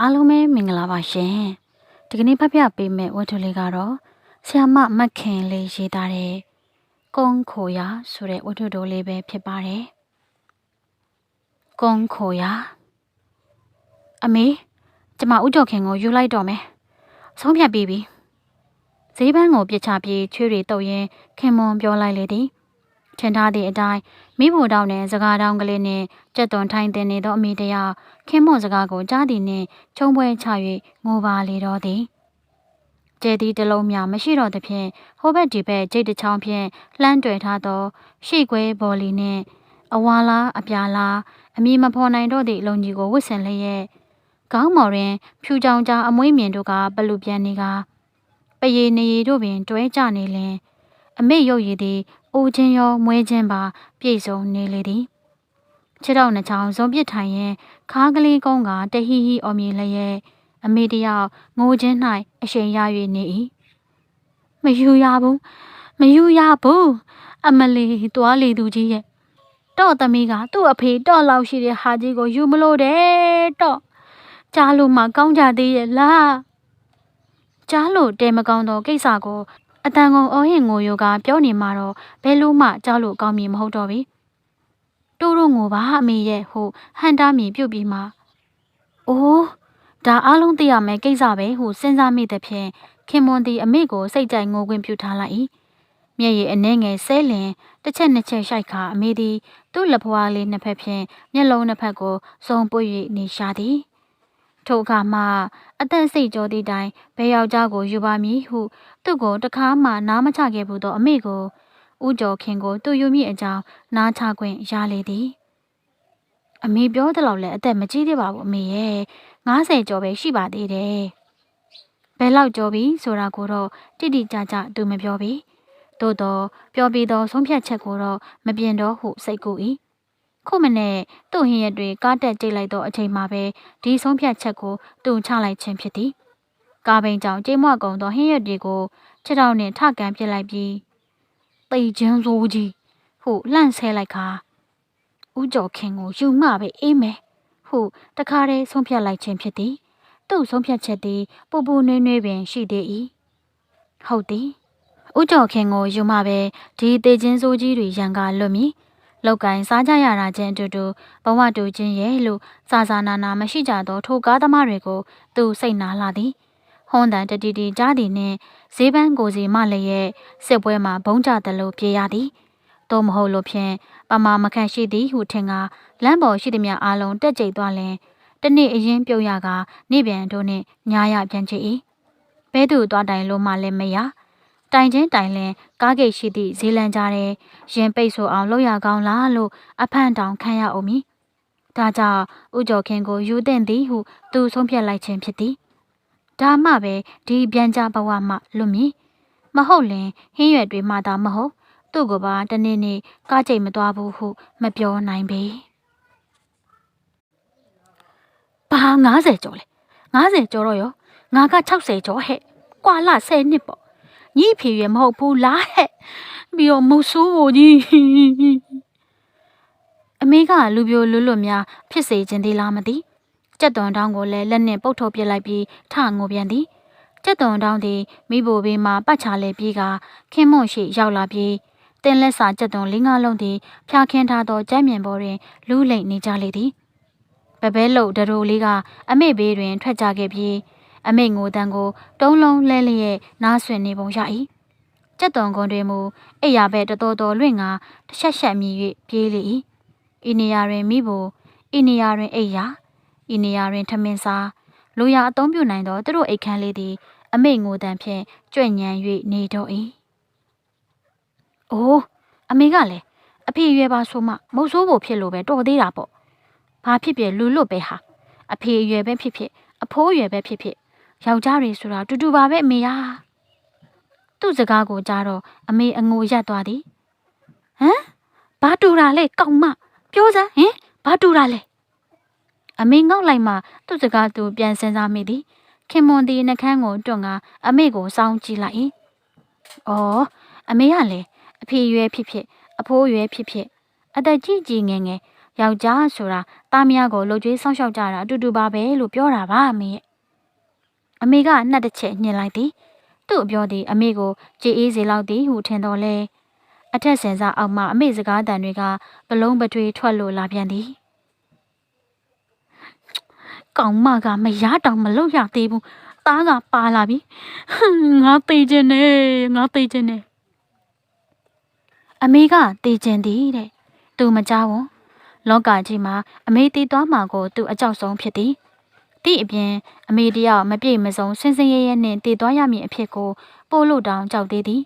အားလုံးပဲမင်္ဂလာပါရှင်ဒီကနေ့ဖတ်ပြပေးမယ့်ဝတ္ထုလေးကတော့ဆ iam မမတ်ခင်လေးရေးသားတဲ့ကုန်းခိုရာဆိုတဲ့ဝတ္ထုတိုလေးပဲဖြစ်ပါတယ်ကုန်းခိုရာအမေကျမဥကြော်ခင်ကိုယူလိုက်တော့မယ်ဆုံးဖြတ်ပြီးပြီဈေးပန်းကိုပြစ်ချပြီးချွေးတွေတုပ်ရင်းခင်မွန်ပြောလိုက်လေသည် ထင်ထားသည့်အတိုင်းမိဖို့တောင်းတဲ့စကားတောင်းကလေးနဲ့ကြက်သွန်ထိုင်တင်နေသောအမိတယောက်ခင်မွန်စကားကိုကြားသည်နှင့်ချုံပွဲချ၍ငိုပါလေတော့သည်ကျဲသည်တလုံးများမရှိတော့သဖြင့်ဟိုဘက်ဒီဘက်ကြိတ်တစ်ချောင်းဖြင့်လှမ်းတွေ့ထားသော ရှေ့ကွဲဘော်လီနှင့်အဝါလားအပြာလားအမီမဖော်နိုင်တော့သည့်အလုံးကြီးကိုဝတ်ဆင်လျက်ခေါင်းမော်တွင်ဖြူကြောင်ကြားအမွှေးမြင်တို့ကပလူပြန်နေကပယေနေရီတို့ပင်တွဲကြနေလင် အမေရုပ်ရည်သည်အိုချင်းရောမွဲချင်းပါ ပြည့်စုံနေလေသည်ခြေထောက်နှချောင်းဇုံပစ်ထိုင်ရင်ခါးကလေးကုန်းကတဟီဟီအော်မြေလျက်အမေတယောက်ငိုချင်း၌အရှိန်ရ၍နေ၏မယူရဘူးမယူရဘူးအမလီတွားလေသူကြီးရဲ့တော့သမီးကသူ့အဖေတော့လောက်ရှိတဲ့ဟာကြီးကိုယူမလို့တဲ့တော့ကြားလို့မှကောင်းကြသေးရဲ့လားကြားလို့တဲမကောင်းတော့ကိစ္စကို အတန်ကုန်အော်ဟင်ငိုယိုကပြောနေမှတော့ဘယ်လို့မှကြားလို့ကောင်းမည်မဟုတ်တော့ပြီတိုးတို့ငိုပါအမေရဲ့ဟိုဟန်တားမြည်ပြုတ်ပြီးမှအိုးဒါအားလုံးသိရမယ်ကိစ္စပဲဟုစဉ်းစားမိတဲ့ဖြင့်ခင်မွန်သည်အမေကိုစိတ်ကြိုက်ငိုခွင့်ပြုထားလိုက်၏မျက်ရည်အနှဲငယ်ဆဲလင်တစ်ချက်နှစ်ချက်ရှိုက်ခါအမေသည်သူ့လက်ဖွားလေးနှစ်ဖက်ဖြင့်မျက်လုံးနှစ်ဖက်ကိုစုံပွေ၍နေရှာသည် ထိုအခါမှအသက်စိတ်ကြောသည့်တိုင်ဘယ်ယောက်ျားကိုယူပါမည်ဟု သူ့ကိုတခါမှနားမချခဲ့ဘူးသောအမေကိုဦးကျော်ခင်ကိုသူယူမိအကြောင်းနားချခွင့်ရလေသည်အမေပြောသလောက်လည်းအသက်မကြီးသေးပါဘူးအမေရဲ့90ကျော်ပဲရှိပါသေးတယ်ဘယ်လောက်ကျော်ပြီဆိုတာကိုတော့တိတိကျကျသူမပြောပြီသို့တော့ပြောပြီးသောဆုံးဖြတ်ချက်ကိုတော့မပြင်တော့ဟုစိတ်ကူ၏ ခုမနဲ့သူ့ဟင်းရက်တွေကားတက်ကြိတ်လိုက်သောအချိန်မှာပဲဒီဆုံးဖြတ်ချက်ကိုသူချလိုက်ခြင်းဖြစ်သည်ကားပိန်ကြောင့်ကြေးမွကုံသောဟင်းရက်တွေကိုခြေထောက်နှင့်ထကန်ပစ်လိုက်ပြီးတိတ်ချင်းစိုးကြီးဟုလှန့်ဆဲလိုက်ခါဦးကျော်ခင်ကိုယူမှပဲအေးမယ်ဟုတခါတည်းဆုံးဖြတ်လိုက်ခြင်းဖြစ်သည်သူ့ဆုံးဖြတ်ချက်သည်ပူပူနွေးနွေးပင်ရှိသေး၏ဟုတ်သည်ဦးကျော်ခင်ကိုယူမှပဲဒီတေချင်းစိုးကြီးတွေရန်ကလွတ်မည် လောက်ကင်စားကြရတာချင်းအတူတူဘဝတူချင်းရဲ့လို့စာစာနာနာမရှိကြသောထိုကားသမားတွေကိုသူစိတ်နာလာသည်ဟွန်တန်တတီတီကြားသည်နှင့်ဈေးပန်းကိုစီမလည်းရဲ့စစ်ပွဲမှာဘုံကြတယ်လို့ပြေးရသည်သို့မဟုတ်လို့ဖြင့်ပမာမခန့်ရှိသည်ဟုထင်ကလမ်းပေါ်ရှိသည်များအားလုံးတက်ကြိတ်သွားလင်တနေ့အရင်ပြုတ်ရကနေပြန်တို့နှင့်ညာရပြန်ချစ်၏ဘဲသူသွားတိုင်လို့မှလည်းမရ တိုင်ချင်းတိုင်လင်ကားဂိတ်ရှိသည့်ဈေးလန်းကြားတဲ့ရင်ပိတ်ဆိုအောင်လုပ်ရကောင်းလားလို့အဖန့်တောင်ခံရအောင်မည်ဒါကြောင့်ဥကြော်ခင်ကိုယူတဲ့သည်ဟုသူဆုံးဖြတ်လိုက်ခြင်းဖြစ်သည်ဒါမှပဲဒီပြန်ကြဘဝမှလွတ်မည်မဟုတ်လင်ဟင်းရွက်တွေမှသာမဟုတ်သူ့ကိုပါတနေ့နေ့ကားကြိတ်မသွားဘူးဟုမပြောနိုင်ပေဘာ90ကျော်လဲ90ကျော်တော့ရောငါက60ကျော်ဟဲ့ကွာလာ10နှစ်ပေါ့ ညီဖေရမဟုတ်ဘူးလားဟဲ့ပြီးတော့မုတ်ဆိုးကိုကြီးအမေကလူပြိုလွတ်လွတ်များဖြစ်စေခြင်းသေးလားမသိကြက်သွန်တောင်းကိုလည်းလက်နဲ့ပုတ်ထုတ်ပစ်လိုက်ပြီးထငိုပြန်သည်ကြက်သွန်တောင်းသည်မိဘဘေးမှပတ်ချလဲပြေးကခင်းမွန့်ရှိရောက်လာပြီးတင်းလက်စာကြက်သွန်လေးငါလုံးသည်ဖျားခင်းထားသောကြမ်းမြင်ပေါ်တွင်လူးလိမ့်နေကြလေသည်ပပဲလုတ်ဒရိုလေးကအမေဘေးတွင်ထွက်ကြခဲ့ပြီး အမိတ်ငိုတန်းကိုတုံးလုံးလဲလျက်နားဆွင်နေပုံရ၏ကြက်သွန်ကွန်တွေမူအိယာဘဲတတော်တော်လွင့်ငါတစ်ချက်ချက်မြည်၍ပြေးလေ၏ဤနေရာတွင်မိဖို့ဤနေရာတွင်အိယာဤနေရာတွင်ထမင်းစားလူရအသုံးပြုနိုင်သောသူတို့အိတ်ခမ်းလေးသည်အမိတ်ငိုတန်းဖြင့်ကြွညံ၍နေတော့၏အိုးအမေကလည်းအဖေရွယ်ပါဆိုမှမုတ်ဆိုးဖို့ဖြစ်လို့ပဲတော်သေးတာပေါ့ဘာဖြစ်ဖြစ်လူလွတ်ပဲဟာအဖေရွယ်ပဲဖြစ်ဖြစ်အဖိုးရွယ်ပဲဖြစ်ဖြစ် ယောက်ျားတွေဆိုတာတူတူပါပဲအမေယာသူ့စကားကိုကြားတော့အမေအငိုရက်သွားသည်ဟမ်ဘာတူတာလဲကောက်မပြောစမ်းဟင်ဘာတူတာလဲအမေငေါက်လိုက်မှသူ့စကားသူပြန်စင်စားမိသည်ခင်မွန်သည်နှကန်းကိုတွန့်ကအမေကိုစောင်းကြည့်လိုက်၏အော်အမေကလည်းအဖေရွယ်ဖြစ်ဖြစ်အဖိုးရွယ်ဖြစ်ဖြစ်အသက်ကြီးကြီးငယ်ငယ်ယောက်ျားဆိုတာသားမယားကိုလှုပ်ကြွေးဆောင်းရှောက်ကြတာအတူတူပါပဲလို့ပြောတာပါအမေရဲ့ အမေကနှက်တစ်ချက်ညှင်လိုက်သည်သူ့အပြောသည်အမေကိုကြည်အေးစေလောက်သည်ဟုထင်တော်လဲအထက်ဆင်စားအောက်မှအမေစကားတန်တွေကဘလုံးပထွေးထွက်လို့လာပြန်သည်ကောင်မကမရတောင်မလုပ်ရသေးဘူးသားကပါလာပြီဟွန်းငါသိကျင်နေငါသိကျင်နေအမေကသိကျင်သည်တဲ့သူမကြောက်ဘူးလောကကြီးမှာအမေတည်သွားမှာကိုသူအကြောက်ဆုံးဖြစ်သည် တိအပြင်အမေတယောက်မပြည့်မစုံဆင်းဆင်းရဲရဲနဲ့တည်သွားရမည်အဖြစ်ကိုပို့လို့တောင်ကြောက်သေးသည်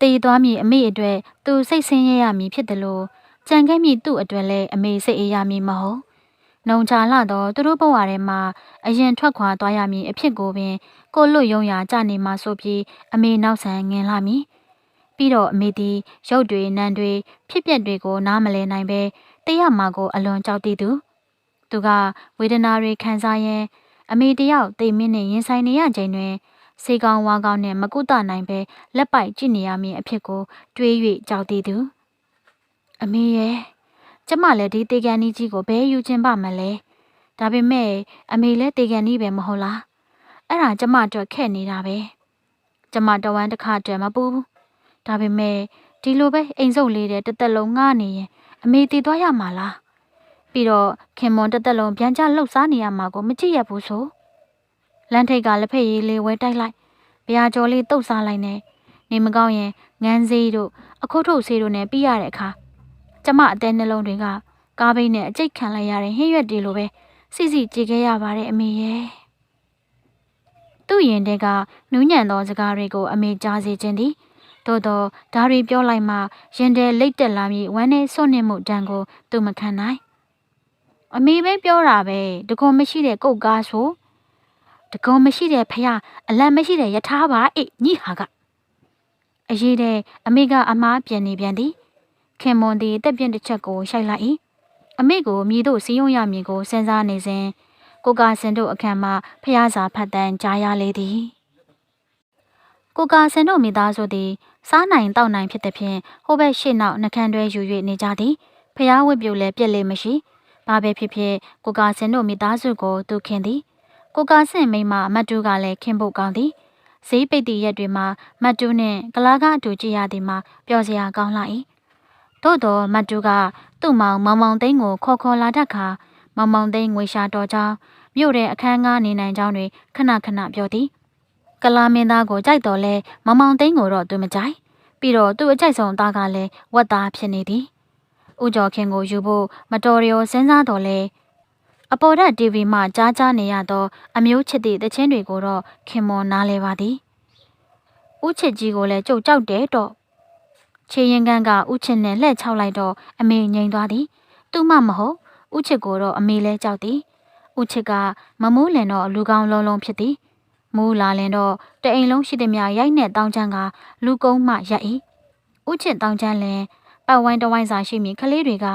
တည်သွားမည်အမေအတွက်သူစိတ်ဆင်းရဲရမည်ဖြစ်တယ်လို့ကြံခဲ့မည်သူ့အတွက်လည်းအမေစိတ်အေးရမည်မဟုတ်နှုံချလာတော့သူတို့ဘဝထဲမှာအရင်ထွက်ခွာသွားရမည်အဖြစ်ကိုပင်ကိုလွတ်ယုံရာကြနေမှဆိုပြီးအမေနောက်ဆန်ငင်လာမည်ပြီးတော့အမေသည်ရုပ်တွေနံတွေဖြစ်ပျက်တွေကိုနားမလဲနိုင်ပဲတရမှာကိုအလွန်ကြောက်တည်သူ သူကဝေဒနာတွေခံစားရင်အမေတယောက်တိတ်မင်းနဲ့ရင်ဆိုင်နေရချိန်တွင်စေကောင်းဝါကောင်းနဲ့မကုသနိုင်ပဲလက်ပိုက်ကြည့်နေရမည်အဖြစ်ကို တွေး၍ကြောက်တည်သူအမေရဲ့ကျမလည်းဒီတေကန်ကြီးကြီးကိုဘယ်ယူခြင်းပါမလဲဒါပေမဲ့အမေလည်းတေကန်ကြီးပဲမဟုတ်လားအဲ့ဒါကျမအတွက်ခက်နေတာပဲကျမတဝမ်းတစ်ခါတည်းမပူဘူးဒါပေမဲ့ဒီလိုပဲအိမ်စုပ်လေးတဲ့တစ်သက်လုံးငှားနေရင်အမေတည်သွားရမှာလား ပြီးတော့ခင်မွန်တစ်သက်လုံးပြန်ချလှုပ်ရှားနေရမှာကိုမကြည့်ရဘူးဆိုလမ်းထိပ်ကလက်ဖက်ရည်လေးဝဲတိုက်လိုက်ဗျာကျော်လေးတုတ်စားလိုက်နဲ့နေမကောင်းရင်ငန်းစေးတို့အခုထုတ်စေးတို့နဲ့ပြီးရတဲ့အခါကျမအသေးနှလုံးတွေကကားဘိန်းနဲ့အကျိတ်ခံလိုက်ရတဲ့ဟင်းရွက်တွေလိုပဲစီစီကြည်ခဲ့ရပါတယ်အမေရဲ့သူ့ရင်တဲကနူးညံ့သောစကားတွေကိုအမေကြားစေခြင်းသည်သို့တော့ဒါတွေပြောလိုက်မှရင်တဲလိတ်တက်လာပြီးဝမ်းနဲ့စွန့်နေမှုတန်ကိုသူမခံနိုင် အမေပဲပြောတာပဲတကွန်မရှိတဲ့ကုတ်ကားဆိုတကွန်မရှိတဲ့ဖះအလံမရှိတဲ့ယထာပါအေးညီဟာကအရေးတဲ့အမေကအမားပြန်နေပြန်သည်ခင်မွန်သည်တက်ပြင်းတစ်ချက်ကိုရှိုက်လိုက်၏အမေကိုမြည်တို့စီးယုံရမည်ကိုစဉ်းစားနေစဉ်ကိုကာစင်တို့အခမ်းမှဖះစာဖတ်တန်းကြားရလေသည်ကိုကာစင်တို့မိသားစုသည်စားနိုင်တောက်နိုင်ဖြစ်သည်ဖြင့်ဟိုဘက်ရှေ့နောက်နှကန်းတွဲယူ၍နေကြသည်ဖះဝတ်ပြုလည်းပြက်လေမရှိ ဘာပဲဖြစ်ဖြစ်ကိုကာစင်တို့မိသားစုကိုသူခင်သည်ကိုကာစင်မိမမတ်တူးကလည်းခင်ဖို့ကောင်းသည်ဈေးပိတ်သည့်ရက်တွေမှာမတ်တူးနှင့်ကလာကအတူကြည့်ရသည်မှာပျော်စရာကောင်းလာ၏သို့တော်မတ်တူးကသူ့မောင်မောင်မောင်သိန်းကိုခေါ်ခေါ်လာတတ်ခါမောင်မောင်သိန်းငွေရှာတော်ကြောင်းမြို့တဲ့အခန်းကားနေနိုင်ကြောင်းတွေခဏခဏပြောသည်ကလာမင်းသားကိုကြိုက်တော်လဲမောင်မောင်သိန်းကိုတော့သူမကြိုက်ပြီးတော့သူ့အကြိုက်ဆုံးသားကလည်းဝက်သားဖြစ်နေသည် ဦးကျော်ခင်ကိုယူဖို့မတော်ရောစဉ်းစားတော်လဲအပေါ်ဓာတ် TV မှကြားကြားနေရသော အမျိုးချစ်သည့်တခြင်းတွေကိုတော့ခင်မော်နားလဲပါသည်ဦးချစ်ကြီးကိုလည်းကြုတ်ကြောက်တယ်တော့ခြေရင်ကန်းကဦးချစ်နဲ့လှဲ့ချောက်လိုက်တော့အမေငိန်သွားသည်သူမှမဟုတ်ဦးချစ်ကိုတော့အမေလဲကြောက်သည်ဦးချစ်ကမမိုးလင်တော့လူကောင်းလုံးလုံးဖြစ်သည်မိုးလာလင်တော့တအိမ်လုံးရှိသည်များရိုက်နဲ့တောင်းချမ်းကလူကုန်းမှရက်၏ဦးချစ်တောင်းချမ်းလင် ပတ်ဝိုင်းတဝိုင်းစာရှိမည်ကလေးတွေက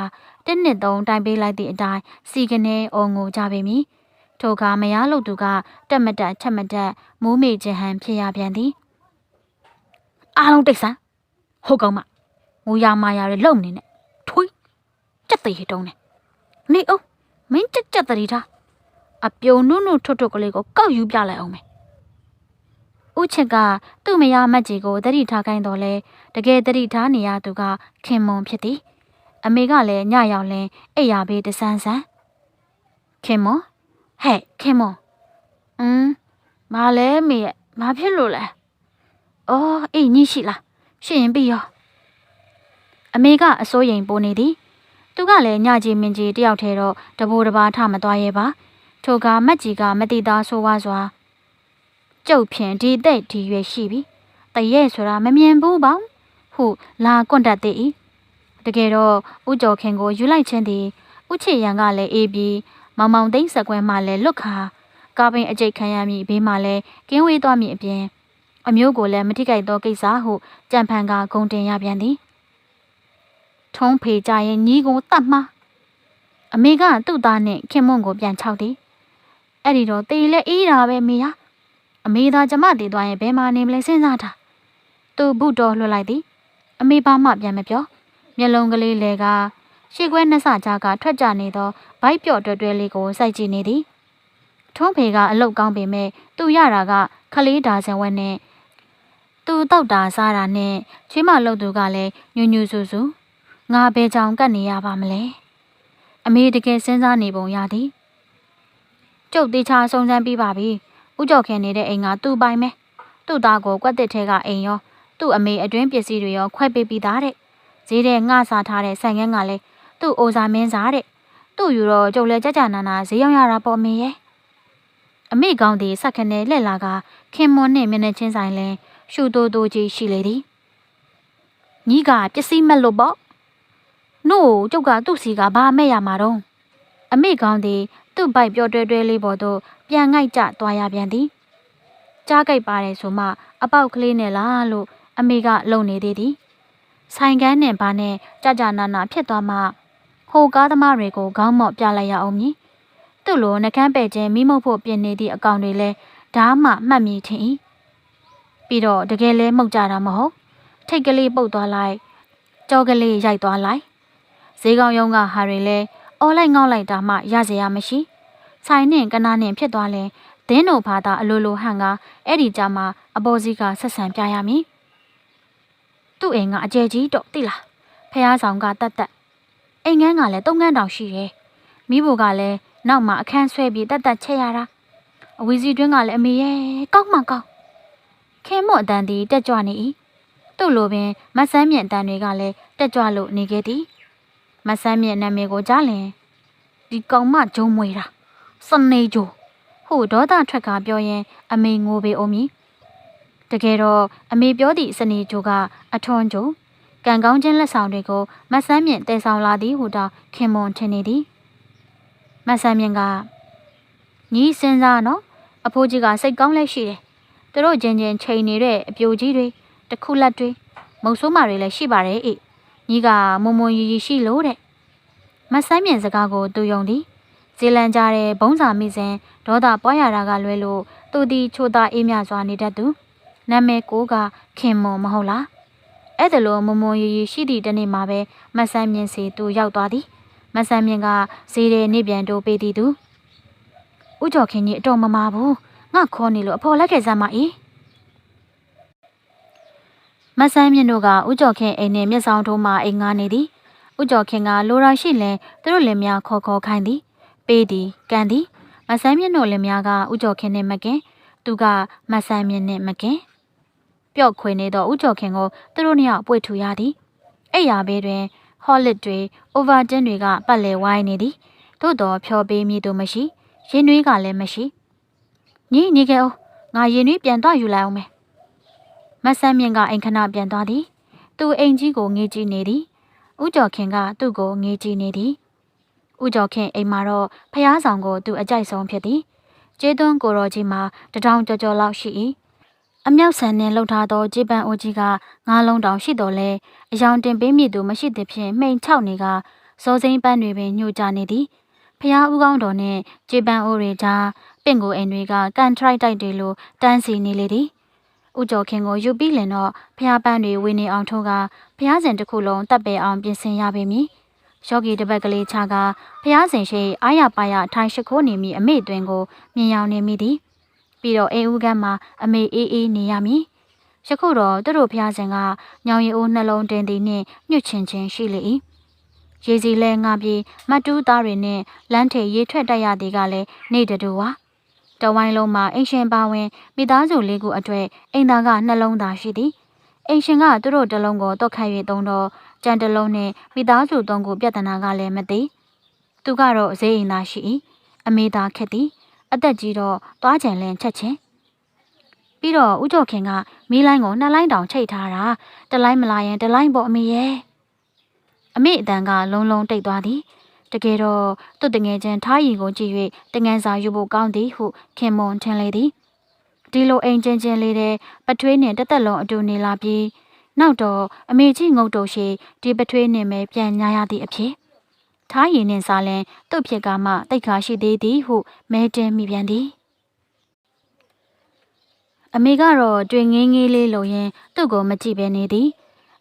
တစ်နှစ်သုံးတိုင်ပေးလိုက်သည့်အတိုင်းစီကနေအော်ငိုကြပေမည်ထိုအခါမရလို့သူကတက်မတက်ချက်မတက်မိုးမေခြင်းဟန်ဖြစ်ရပြန်သည်အားလုံးတိတ်ဆန်းဟုတ်ကောင်းမငိုရမာရတွေလုံနေနဲ့ထွေးကြက်သေးတုံးနေနေအောင်မင်းကြက်ကြက်တရီထားအပြုံနုနုထွတ်ထွတ်ကလေးကိုကောက်ယူပြလိုက်အောင်မယ် ဦးချစ်ကသူ့မယားမက်ကြီးကိုတတိထားခိုင်းတော်လဲတကယ်တတိထားနေရသူကခင်မွန်ဖြစ်သည်အမေကလည်းညရောက်လင်းအိပ်ရာဘေးတဆန်းဆန်းခင်မွန်ဟဲ့ခင်မွန်อืมမလဲမေရဲ့ဘာဖြစ်လို့လဲအော်အေးညရှိလားရှင်ရင်ပြီးရောအမေကအစိုးရိမ်ပိုးနေသည်သူကလည်းညကြီးမင်းကြီးတယောက်ထဲတော့တဘိုးတဘာထမသွားရဲပါထိုကမက်ကြီးကမတိသားဆိုးဝါးစွာ ကျုပ်ဖြင့်ဒီတဲ့ဒီရွယ်ရှိပြီတရဲဆိုတာမမြင်ဘူးပေါ့ဟုလာကွန့်တတ်သည်တကယ်တော့ဥကျော်ခင်ကိုယူလိုက်ခြင်းသည်ဥချစ်ရန်ကလည်းအေးပြီးမောင်မောင်သိန်းဆက်ကွဲမှလည်းလွတ်ခါကားပင်အကျိတ်ခံရမည်ဘေးမှလည်းကင်းဝေးသွားမည်အပြင်အမျိုးကိုလည်းမထိခိုက်သောကိစ္စဟုကြံဖန်ကဂုံတင်ရပြန်သည်ထုံးဖေကြရင်ညီကိုတတ်မှားအမေကသူ့သားနဲ့ခင်မွန်းကိုပြန်ချောက်သည်အဲ့ဒီတော့တေးလဲအေးတာပဲမေဟာ အမေသာကျမတည်သွားရင်ဘယ်မှာနေမလဲစဉ်းစားတာသူဘုတော်လွှတ်လိုက်သည်အမေဘာမှပြန်မပြောမျက်လုံးကလေးလေကရှေ့ခွဲနှစ်ဆကြားကထွက်ကြနေသောဘိုက်ပြော့တွဲတွဲလေးကိုစိုက်ကြည့်နေသည်ထုံးဖေကအလုတ်ကောင်းပေမဲ့သူရတာကခလေးဒါဇင်ဝက်နဲ့သူတောက်တာစားတာနဲ့ချွေးမလှုပ်သူကလည်းညူညူဆူဆူငါဘယ်ကြောင်ကတ်နေရပါမလဲအမေတကယ်စဉ်းစားနေပုံရသည်ကျုပ်တေချာစုံစမ်းပြီးပါပြီ ဥကြော်ခင်နေတဲ့အိမ်ကသူ့ပိုင်မဲသူ့သားကိုကွက်တစ်ထဲကအိမ်ရောသူ့အမေအတွင်းပစ္စည်းတွေရောခွဲပေးပြီးသားတဲ့ဈေးထဲငှစားထားတဲ့ဆိုင်ငန်းကလည်းသူ့အိုစာမင်းစားတဲ့သူ့ယူတော့ကျုပ်လည်းကြကြနာနာဈေးရောက်ရတာပေါ့မင်းရဲ့အမေကောင်းသည်ဆက်ခနဲ့လှက်လာကခင်မွန်နဲ့မျက်နှာချင်းဆိုင်လဲရှူတိုးတိုးကြီးရှိလေသည်ညီကပစ္စည်းမဲ့လို့ပေါ့နို့ကျုပ်ကသူ့စီကဘာမဲ့ရမှာတော့အမေကောင်းသည် သူ့ဘိုက်ပြောတွဲတွဲလေးပေါ်သို့ပြန်ငိုက်ကျသွားရပြန်သည်ကြားကြိုက်ပါတယ်ဆိုမှအပေါက်ကလေးနဲ့လားလို့အမေကလုံနေသေးသည်ဆိုင်ကန်းနဲ့ဘာနဲ့ကြကြနာနာဖြစ်သွားမှဟိုကားသမားတွေကိုခေါင်းမော့ပြလိုက်ရအောင်မည်သူ့လိုနှကန်းပဲ့ခြင်းမိမုတ်ဖို့ပြင်နေသည့်အကောင်တွေလဲဓာမှမှတ်မိထင်၏ပြီးတော့တကယ်လဲမှုတ်ကြတာမဟုတ်ထိတ်ကလေးပုတ်သွားလိုက်ကြောကလေးရိုက်သွားလိုက်ဈေးကောင်းယုံကဟာတွေလဲ အော်လိုက်ငေါက်လိုက်တာမှရစေရမရှိဆိုင်နဲ့ကနာနဲ့ဖြစ်သွားလဲဒင်းတို့ဘာသာအလိုလိုဟန်ကအဲ့ဒီကြမှာအပေါ်စီးကဆက်ဆံပြရမည်သူ့အိမ်ကအကျယ်ကြီးတော့တိလားဖះဆောင်ကတတ်တက်အိမ်ငန်းကလည်းတုံးငန်းတောင်ရှိတယ်မိဖို့ကလည်းနောက်မှာအခန်းဆွဲပြီးတတ်တက်ချက်ရတာအဝီစီတွင်းကလည်းအမေရဲ့ကောက်မှကောက်ခဲမော့အတန်ဒီတက်ကြွနေ၏သူ့လိုပင်မဆန်းမြင့်အတန်တွေကလည်းတက်ကြွလို့နေခဲ့သည် မဆန်းမြင့်နာမည်ကိုကြားလင်ဒီကောင်မဂျုံမွေတာစနေဂျိုဟိုဒေါသထွက်ကပြောရင် အမေငိုပေအောင်မည်တကယ်တော့အမေပြောသည့်စနေဂျိုကအထွန်းဂျိုကံကောင်းခြင်းလက်ဆောင်တွေကိုမဆန်းမြင့်တဲဆောင်လာသည်ဟူသောခင်မွန်ထင်နေသည်မဆန်းမြင့်ကညီစဉ်းစားနော်အဖိုးကြီးကစိတ်ကောင်းလက်ရှိတယ်သူတို့ချင်းချင်းချိန်နေတဲ့အပြိုကြီးတွေတခုလက်တွေမုတ်ဆိုးမာတွေလည်းရှိပါတယ်အေး ညီကမုံမုံရီရီရှိလို့တဲ့မဆန်းမြင့်စကားကိုသူယုံသည်ဇေလန်ကြတဲ့ဘုံစာမိစဉ်ဒေါသပွားရတာကလွဲလို့သူသည်ချိုသားအေးမြစွာနေတတ်သူနာမည်ကိုကခင်မွန်မဟုတ်လားအဲ့ဒါလိုမုံမုံရီရီရှိသည့်တနေ့မှာပဲမဆန်းမြင့်စီသူရောက်သွားသည်မဆန်းမြင့်ကဈေးတဲ့နေပြန်တိုးပေးသည်သူဥကြော်ခင်ကြီးအတော်မမာဘူးငါခေါ်နေလို့အဖော်လက်ခဲ့စမ်းမအေး မဆန်းမြင့်တို့ကဥကြော်ခင်အိမ်နဲ့မျက်စောင်းထိုးမှအိမ်ငားနေသည်ဥကြော်ခင်ကလိုရာရှိလင်သူတို့လင်များခေါ်ခေါ်ခိုင်းသည် ပေးသည်ကန်သည်မဆန်းမြင့်တို့လင်များကဥကြော်ခင်နဲ့မကင်သူကမဆန်းမြင့်နဲ့မကင်ပျော့ခွေနေသောဥကြော်ခင်ကိုသူတို့နှစ်ယောက်ပွေထူရသည်အိယာဘေးတွင် ဟောလစ်တွေအိုဗာတင်းတွေကပတ်လည်ဝိုင်းနေသည်သို့တော်ဖြော်ပေးမည်တို့မရှိရင်နွေးကလည်းမရှိညီနေခဲ့အောင်ငါရင်နွေးပြန်တော့ယူလိုက်အောင်မယ် မဆန်းမြင့်ကအိမ်ခဏပြန်သွားသည်သူအိမ်ကြီးကိုငေးကြည့်နေသည်ဥကြော်ခင်ကသူ့ကိုငေးကြည့်နေသည်ဥကြော်ခင်အိမ်မှာတော့ဖျားဆောင်ကိုသူအကြိုက်ဆုံးဖြစ်သည်ကျေးသွန်းကိုရောကြီးမှာတထောင်ကြော်ကြော်လောက်ရှိ၏အမြောက်ဆန်နှင့်လှုပ်ထားသောဂျေပန်အိုကြီးကငါးလုံးတောင်ရှိတော်လဲအယောင်တင်ပေးမိသူမရှိသဖြင့်မှိန်ချောက်နေကစောစိမ့်ပန်းတွေပင်ညှို့ကြနေသည်ဖျားဦးကောင်းတော်နှင့်ဂျေပန်အိုတွေကြားပင့်ကိုအိမ်တွေကကန်ထရိုက်တိုက်တွေလိုတန်းစီနေလေသည် ဥကြော်ခင်ကိုယူပြီးလင်တော့ဖျားပန်းတွေဝေနေအောင်ထုံးကဖျားစင်တစ်ခုလုံးတပ်ပယ်အောင်ပြင်ဆင်ရပေမည်ယောဂီတပတ်ကလေးချကဖျားစင်ရှိအာရပါရထိုင်ရှိခိုးနေမိအမေတွင်ကိုမြင်ရောက်နေမိသည်ပြီးတော့အိမ်ဦးကမ်းမှာအမေအေးအေးနေရမည်ယခုတော့သူတို့ဖျားစင်ကညောင်ရီအိုးနှလုံးတင်သည်နှင့်ညှွတ်ချင်ချင်းရှိလေ၏ရေစီလဲငါပြေမတူးသားတွေနဲ့လမ်းထေရေထွက်တက်ရသည်ကလည်းနေတတူဝါ တဝိုင်းလုံးမှာအင်ရှင်ပါဝင်မိသားစုလေးခုအတွေ့အိမ်သားကနှလုံးသားရှိသည်အင်ရှင်ကသူတို့တလုံးကိုတော့ခတ်၍သုံးတော့ကြံတလုံးနဲ့မိသားစုသုံးခုပြဿနာကလည်းမသိသူကတော့ဈေးအိမ်သားရှိ၏အမေသားခက်သည်အသက်ကြီးတော့သွားကြံလင်းချက်ချင်းပြီးတော့ဦးကျော်ခင်ကမီးလိုင်းကိုနှစ်လိုင်းတောင်ချိတ်ထားတာတလိုင်းမလာရင်တလိုင်းပေါ့အမေရဲ့အမေအတန်ကလုံးလုံးတိတ်သွားသည် တကယ်တော့သူ့တငယ်ချင်းထားရီကိုကြည့်၍တငယ်စာယူဖို့ကောင်းသည်ဟုခင်မွန်ထင်လေသည်ဒီလိုအိမ်ချင်းချင်းလေးတဲ့ပထွေးနှင့်တသက်လုံးအတူနေလာပြီးနောက်တော့အမေကြီးငုတ်တုတ်ရှိဒီပထွေးနှင့်ပဲပြန်ညာရသည့်အဖြစ်ထားရည်နှင့်စားလင်သူ့ဖြစ်ကမှတိတ်ခါရှိသေးသည်ဟုမဲတင်မိပြန်သည်အမေကတော့တွင်ငင်းငေးလေးလိုရင်းသူ့ကိုမကြည့်ပဲနေသည်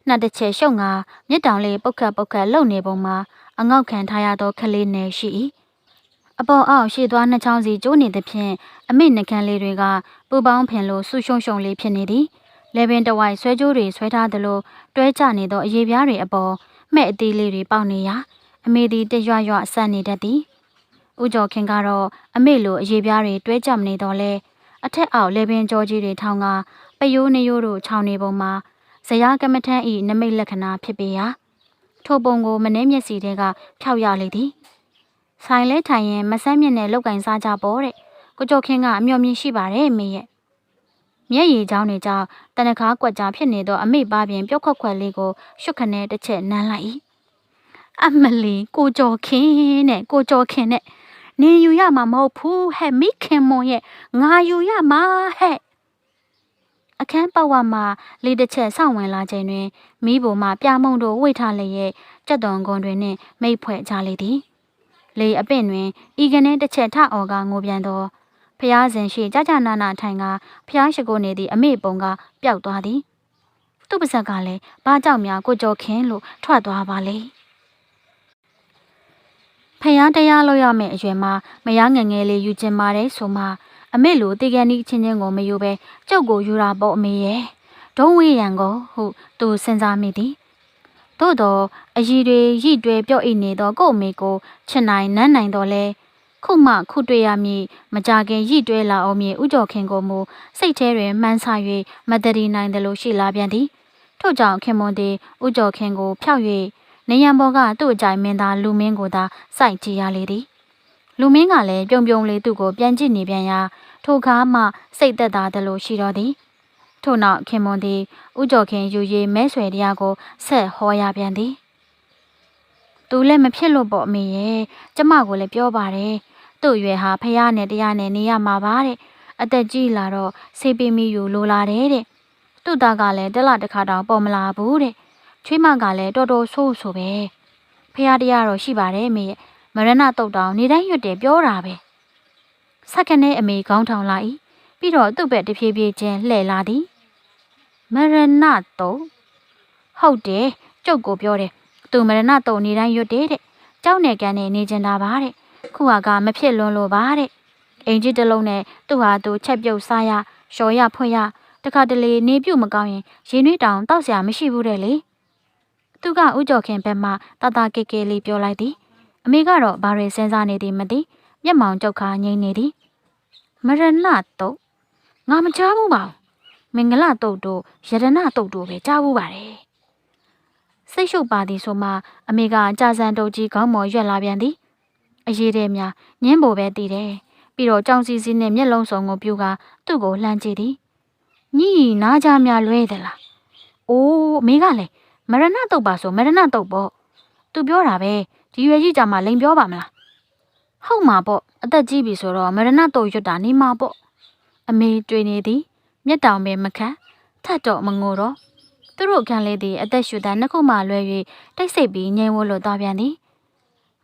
နှစ်တစ်ချက်ရှုံငါမြစ်တောင်လေးပုတ်ခတ်ပုတ်ခတ်လှုပ်နေပုံမှာ အငေါက်ခံထားရသောခလေးနယ်ရှိ၏အပေါ်အောက်ရှေ့သွားနှစ်ချောင်းစီကျိုးနေသဖြင့်အမိနှကန်းလေးတွေကပူပေါင်းဖင်လိုဆူရှုံရှုံလေးဖြစ်နေသည်လေပင်တဝိုက်ဆွဲကြိုးတွေဆွဲထားသလိုတွဲကျနေသောအရေးပြားတွေအပေါ်မဲ့အသေးလေးတွေပေါက်နေရာအမေသည်တရွရွဆက်နေတတ်သည်ဦးကျော်ခင်ကတော့အမေလိုအရေးပြားတွေတွဲကျမနေတော့လဲအထက်အောက်လေပင်ကြောကြီးတွေထောင်းကပယိုးနေရိုးတို့ခြောင်နေပုံမှာဇရာကမထန်းဤနမိတ်လက္ခဏာဖြစ်ပေရာ ထိုပုံကိုမနှဲမျက်စီတဲကဖျောက်ရလေသည်ဆိုင်လဲထိုင်ရင်မဆန်းမြင့်နဲ့လောက်ကင်စားကြပေါ့တဲ့ကိုကျော်ခင်ကအမျော်မြင်ရှိပါတယ်မေရဲ့မျက်ရည်ချောင်းတွေကြောင့်တနခါကွက်ကြားဖြစ်နေသောအမိပါပြင်ပြုတ်ခွက်ခွက်လေးကိုရှုခနဲ့တစ်ချက်နမ်းလိုက်၏အမလီကိုကျော်ခင်နဲ့ကိုကျော်ခင်နဲ့နေယူရမှာမဟုတ်ဘူးဟဲ့မိခင်မွန်ရဲ့ငါယူရမှာဟဲ့ အခန်းပတ်ဝမှာလေတစ်ချက်ဆောင်းဝင်လာချိန်တွင်မိဘမှပြမုံတို့ဝိထားလျက်ကြက်သွန်ကွန်တွင်နှင့်မိတ်ဖွဲ့ကြလေသည်လေအပင့်တွင်ဤကနေတစ်ချက်ထအော်ကငိုပြန်သောဖျားစဉ်ရှိကြကြနာနာထိုင်ကဖျားရှိကိုနေသည့်အမေပုံကပျောက်သွားသည်သူ့ပါဇက်ကလည်းဘာကြောင့်များကိုကြော်ခင်းလို့ထွက်သွားပါလေ ဖျားတရားလို့ရမယ့်အရွယ်မှာမယားငယ်ငယ်လေးယူကျင်ပါတယ်ဆိုမှအမေလိုတေကန်ဒီချင်းချင်းကိုမယူပဲကျုပ်ကိုယူတာပေါ့အမေရဲ့ဒုံးဝေးရန်ကိုဟုသူစဉ်းစားမိသည်သို့တော့အည်တွေရိတွဲပြော့အိနေသောကို့အမေကိုချစ်နိုင်နန်းနိုင်တော့လဲခုမှခုတွေ့ရမည်မကြခင်ရိတွဲလာအောင်မြေဥကြော်ခင်ကိုမူစိတ်ထဲတွင်မှန်းဆ၍မတရီနိုင်တယ်လို့ရှိလာပြန်သည်ထို့ကြောင့်ခင်မွန်သည်ဥကြော်ခင်ကိုဖျောက်၍ နေရန်ပေါ်ကသူ့အကြိုင်မင်းသားလူမင်းကိုသာစိုက်ကြည့်ရလေသည်လူမင်းကလည်းပြုံပြုံလေးသူ့ကိုပြန်ကြည့်နေပြန်ရာထိုကားမှစိတ်သက်သာသလိုရှိတော်သည်ထို့နောက်ခင်မွန်သည်ဥကြော်ခင်ယူရည်မဲဆွယ်တရားကိုဆက်ဟောရပြန်သည်သူလည်းမဖြစ်လို့ပေါ့အမေရဲ့ကျမကိုလည်းပြောပါတယ်သူ့ရွယ်ဟာဖះနဲ့တရားနဲ့နေရမှာပါတဲ့အသက်ကြီးလာတော့ဆေးပေးမိယူလိုလာတယ်တဲ့သူ့သားကလည်းတက်လာတစ်ခါတောင်ပေါ်မလာဘူးတဲ့ ချွေးမကလည်းတော်တော်ဆိုးဆိုပဲဖះတရားတော့ရှိပါတယ်အမေရဲ့မရဏတုတ်တောင်နေတိုင်းရွတ်တယ်ပြောတာပဲစက္ကနဲ့အမေခေါင်းထောင်လာ၏ပြီးတော့သူ့ဘက်တဖြည်းဖြည်းချင်းလှည့်လာသည်မရဏတုတ်ဟုတ်တယ်ကျုပ်ကိုပြောတယ်သူမရဏတုတ်နေတိုင်းရွတ်တယ်တဲ့ကြောက်နေကန်နေနေကျင်တာပါတဲ့ခုဟာကမဖြစ်လွန်းလို့ပါတဲ့အင်ကြီးတစ်လုံးနဲ့သူ့ဟာသူချက်ပြုတ်စားရလျှော်ရဖွင့်ရတခါတလေနေပြုတ်မကောင်းရင်ရေနွေးတောင်တောက်စရာမရှိဘူးတဲ့လေ သူကဥကြော်ခင်ဘက်မှတတကေကေလေးပြောလိုက်သည်အမေကတော့ဘာတွေစဉ်းစားနေသည်မသိမျက်မှောင်ကြောက်ခါငိမ့်နေသည်မရဏတုတ်ငါမချားဘူးပါမင်္ဂလတုတ်တို့ယရဏတုတ်တို့ပဲကြားဘူးပါတယ်စိတ်ရှုပ်ပါသည်ဆိုမှအမေကကြာစံတုတ်ကြီးခေါင်းမော်ရွက်လာပြန်သည်အရေးတဲ့များညင်းဖို့ပဲတည်တယ်ပြီးတော့ကြောင်စီစီနဲ့မျက်လုံးစုံကိုပြူကသူ့ကိုလှမ်းကြည့်သည်ညီနားကြများလွဲသလားအိုးအမေကလည်း မရဏတုတ်ပါဆိုမရဏတုတ်ပေါ့သူပြောတာပဲဒီရွယ်ကြီးကြမှာလိန်ပြောပါမလားဟုတ်မှာပေါ့အသက်ကြီးပြီဆိုတော့မရဏတုတ်ရွတ်တာနေမှာပေါ့အမေတွေ့နေသည်မျက်တောင်ပဲမခံထတ်တော့မငိုတော့သူတို့ခံလေးသည်အသက်ရှူတဲ့နှစ်ခုမှလွဲ၍တိတ်ဆိတ်ပြီးငြိမ်ဝလို့သွားပြန်သည်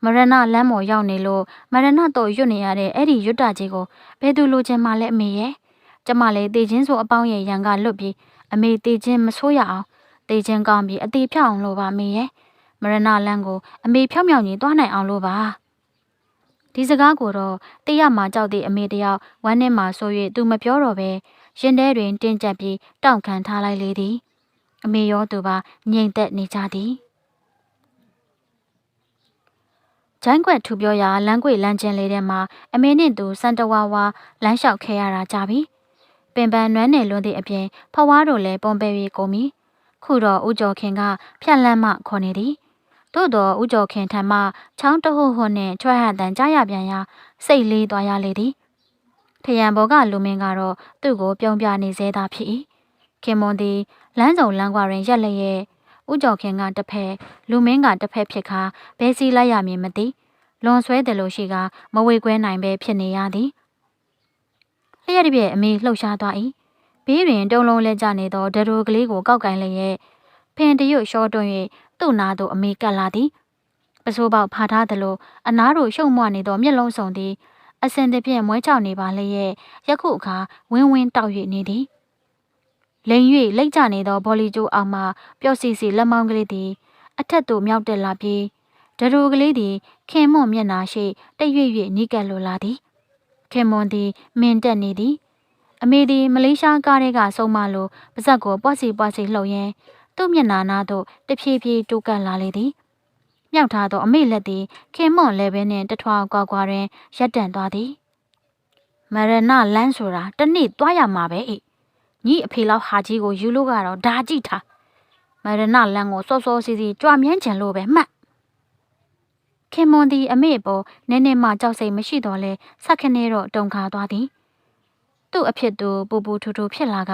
မရဏလမ်းပေါ်ရောက်နေလို့မရဏတော့ရွတ်နေရတဲ့အဲ့ဒီရွတ်တာကြီးကိုဘယ်သူလိုချင်မှလဲအမေရဲ့ကျမလည်းတေချင်းဆိုအပေါင်းရဲ့ရန်ကလွတ်ပြီးအမေတေချင်းမဆိုးရအောင် တေချင်းကောင်းပြီးအသေးဖြောင်းအောင်လို့ပါအမေရဲ့မရဏလမ်းကိုအမေဖြောင်းဖြောင်းကြီးသွားနိုင်အောင်လို့ပါဒီစကားကိုတော့တေးရမှာကြောက်တဲ့အမေတယောက်ဝမ်းထဲမှာဆို၍သူမပြောတော့ပဲရင်ထဲတွင်တင်းကျပ်ပြီးတောင့်ခံထားလိုက်လေသည်အမေရောသူပါငြိမ်သက်နေကြသည်ဂျိုင်းကွက်ထူပြောရာလမ်းကွေလမ်းချင်းလေးထဲမှာအမေနဲ့သူစန်တဝါဝါလမ်းလျှောက်ခဲ့ရတာကြပြီပင်ပန်းနွမ်းနယ်လွန်းသည့်အပြင်ဖဝါးတို့လည်းပုံပဲပြီးကုန်ပြီ ခုတော့ဦးကျော်ခင်ကဖြတ်လန်းမှခေါ်နေသည်သို့တော့ဦးကျော်ခင်ထံမှချောင်းတဟုဟွနဲ့ချွဲဟန်တန်ကြားရပြန်ရာစိတ်လေးသွားရလေသည်ထရန်ဘောကလူမင်းကတော့သူ့ကိုပြုံးပြနေသေးတာဖြစ်၏ခင်မွန်သည်လမ်းဆောင်လမ်းကွာတွင်ရက်လျက်ဥကြော်ခင်ကတစ်ဖက်လူမင်းကတစ်ဖက်ဖြစ်ခါဘဲစီလိုက်ရမည်မသိလွန်ဆွဲတယ်လို့ရှိကမဝေခွဲနိုင်ပဲဖြစ်နေရသည်လျက်တစ်ပြည့်အမေလှုပ်ရှားသွား၏ ဘေးတွင်တုံလုံးလဲကျနေသောဒရိုကလေးကိုကောက်ကင်လျက်ဖင်တရွတ်ရှော့တွန်း၍သူ့နာသို့အမေကပ်လာသည်ပစိုးပေါက်ဖာထားသလိုအနားတို့ရှုံမွနေသောမျက်လုံးစုံသည်အစင်တစ်ပြည့်မွဲချောက်နေပါလျက်ယခုအခါဝင်းဝင်းတောက်၍နေသည်လိန်၍လိတ်ကျနေသောဘောလီကျိုးအောင်မှပျော့စီစီလက်မောင်းကလေးသည်အထက်သို့မြောက်တက်လာပြီးဒရူကလေးသည်ခင်မွန်မျက်နာရှိတရွေ့ရွေ့နီးကပ်လိုလာသည်ခင်မွန်သည်မင်တက်နေသည် အမေသည်မလေးရှားကားထဲကဆုံးမလို့ပါဇက်ကိုပွားစီပွားစီလှုပ်ရင်းသူ့မျက်နာနာသို့တဖြည်းဖြည်းတိုးကပ်လာလေသည်မြောက်ထားသောအမေလက်သည်ခင်မွန်လည်းပဲနှင့်တထွာကွာကွာတွင်ရက်တန့်သွားသည်မရဏလန်းဆိုတာတနေ့သွားရမှာပဲအိညီအဖေလောက်ဟာကြီးကိုယူလို့ကတော့ဒါကြည့်ထားမရဏလန်းကိုစောစောစီစီကြွမြန်းချင်လို့ပဲမှတ်ခင်မွန်သည်အမေပေါ်နည်းနည်းမှကြောက်စိတ်မရှိတော့လဲဆက်ခနေတော့တုံခါသွားသည် သူ့အဖြစ်သူပူပူထူထူဖြစ်လာက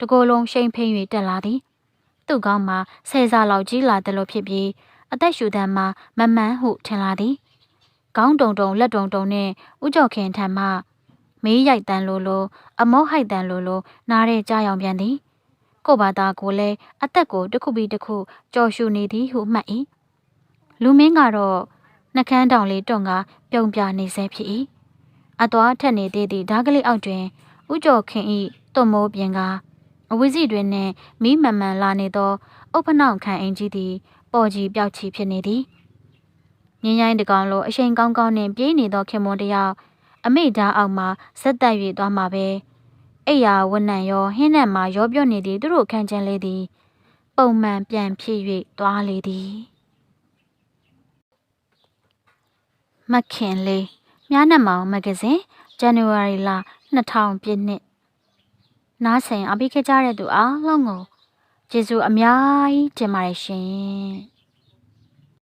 တကိုယ်လုံးရှိန်ဖိန်၍တက်လာသည်သူ့ကောင်းမှာဆယ်စားလောက်ကြီးလာတယ်လို့ဖြစ်ပြီးအသက်ရှူတမ်းမှာမမှန်ဟုထင်လာသည်ခေါင်းတုံတုံလက်တုံတုံနဲ့ဥကြော်ခင်ထံမှမေးရိုက်တန်လိုလိုအမောဟိုက်တန်လိုလိုနားတဲ့ကြားရောင်ပြန်သည်ကို့ဘာသာကိုလည်းအသက်ကိုတစ်ခုပြီးတစ်ခုကြော်ရှူနေသည်ဟုမှတ်၏လူမင်းကတော့နှကန်းတောင်လေးတွန့်ကပြုံပြနေဆဲဖြစ်၏အသွားထက်နေသေးသည့်ဓာကလေးအောက်တွင် ဥကြော်ခင်၏သွတ်မိုးပြင်ကအဝိစီတွင်နှင့်မီးမှန်မှန်လာနေသောဥပနှောက်ခံအင်ကြီးသည်ပေါ်ကြီးပြောက်ချီဖြစ်နေသည်ငင်းရိုင်းတကောင်လိုအရှိန်ကောင်းကောင်းနှင့်ပြေးနေသောခင်မွန်တယောက်အမိဓာအောက်မှဆက်တက်၍သွားမှာပဲအိယာဝနံရောဟင်းနံမှာရောပြော့နေသည်သူတို့ခန့်ချင်လေသည်ပုံမှန်ပြန်ဖြစ်၍သွားလေသည်မခင်လေးမြားနံမောင်မဂ္ဂဇင်းဇန်နဝါရီလ 2000ပြည့်နှစ်နားဆင်အပိခဲ့ကြတဲ့သူအားလုံးကိုကျေးဇူးအများကြီးတင်ပါတယ်ရှင်